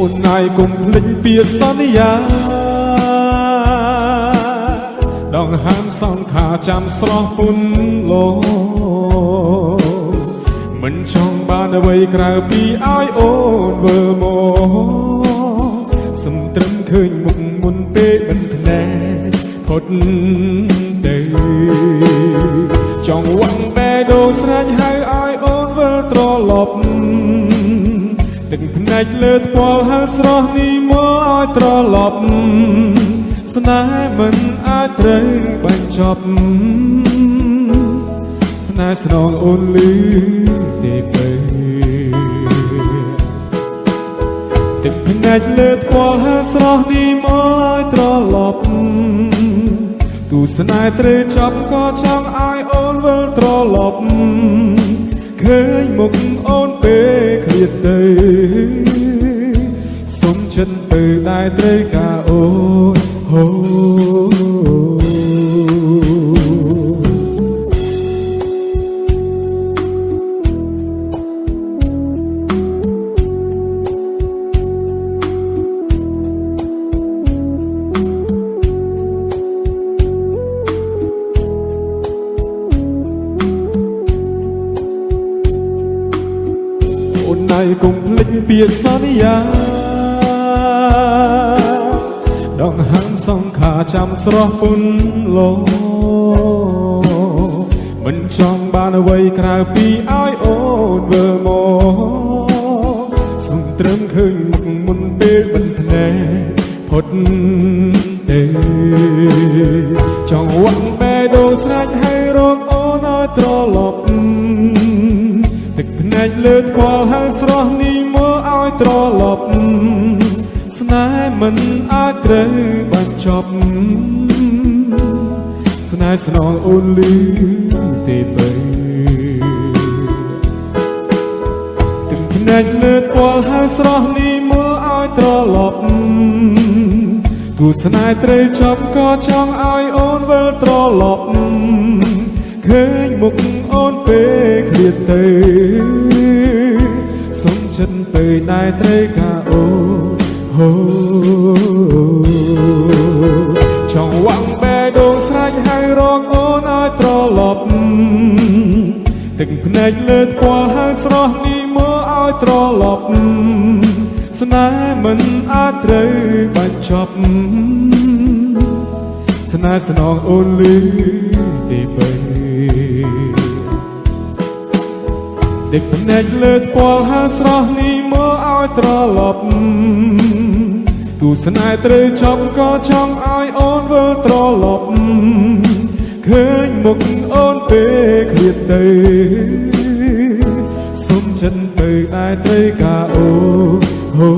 អូនណាយកុំភ្លេចពាក្យសន្យាដងហាមសងខាចាំស្រស់ពុនលោមិនចង់បានអ្វីក្រៅពីឲ្យអូនវើមកសំត្រឹមឃើញមុខមុនពេកមិនភ្នែកផុតទៅចង់វ៉ាំងបែដូងស្រេច ទឹកភ្នែកលើថ្ពាល់ហើស្រស់នេះមកឲ្យត្រឡប់ស្នេហ៍មិនអាចត្រូវបញ្ចប់ស្នេហ៍ស្នងអូនលឺទេទៅទឹកភ្នែកលើថ្ពាល់ហើស្រស់នេះមកឲ្យត្រឡប់គូស្នេហ៍ត្រូវចាប់ក៏ចង់ឲ្យអូនវិលត្រឡប់ឃើញមុខអូនពេល ឃ្លាតទៅសុំចិនទៅដែរត្រូវការ អូនណៃកុំភ្លេចពាក្យសន្យាដងហាំសងខាចាំស្រស់ពុនលោមិនចង់បានអ្វីក្រៅពីឲ្យអូនវើមកសុំត្រឹមឃើញមុខមុនពេលបិទភ្នែកផុតទេចង់វ៉ាំងបែដូងស្រេចឲ្យរកអូនឲ្យត្រឡប់ ទឹកភ្នែកលើថ្ពាល់ហើយស្រស់នេះមកឲ្យត្រឡប់ស្នេហ៍មិនអាចត្រូវបញ្ចប់ស្នេហ៍ស្នងអូនលឺទេបីទឹកភ្នែកលើថ្ពាល់ហើយស្រស់នេះមកឲ្យត្រឡប់គូស្នេហ៍ត្រូវចាប់ក៏ចង់ឲ្យអូនវិលត្រឡប់ឃើញមុខអូនពេលឃ្លាតទៅ សុំចិនទៅដែរត្រូវការអូនហូចង់វ៉ាំងបែដូងស្រេចហើយរកអូនឲ្យត្រឡប់ទឹកភ្នែកលើថ្ពាល់ហើយស្រស់នេះមកឲ្យត្រឡប់ស្នេហ៍មិនអាចត្រូវបញ្ចប់ស្នេហ៍ស្នងអូនលឺទេបី ដឹកភ្នែកលើថ្ពាល់ហើស្រស់នេះមកឲ្យត្រឡប់គូស្នេហ៍ត្រូវចាប់ក៏ចង់ឲ្យអូនវិលត្រឡប់ឃើញមុខអូនពេលឃ្លាតទៅសុំចិនទៅដែរត្រូវការអូនហូ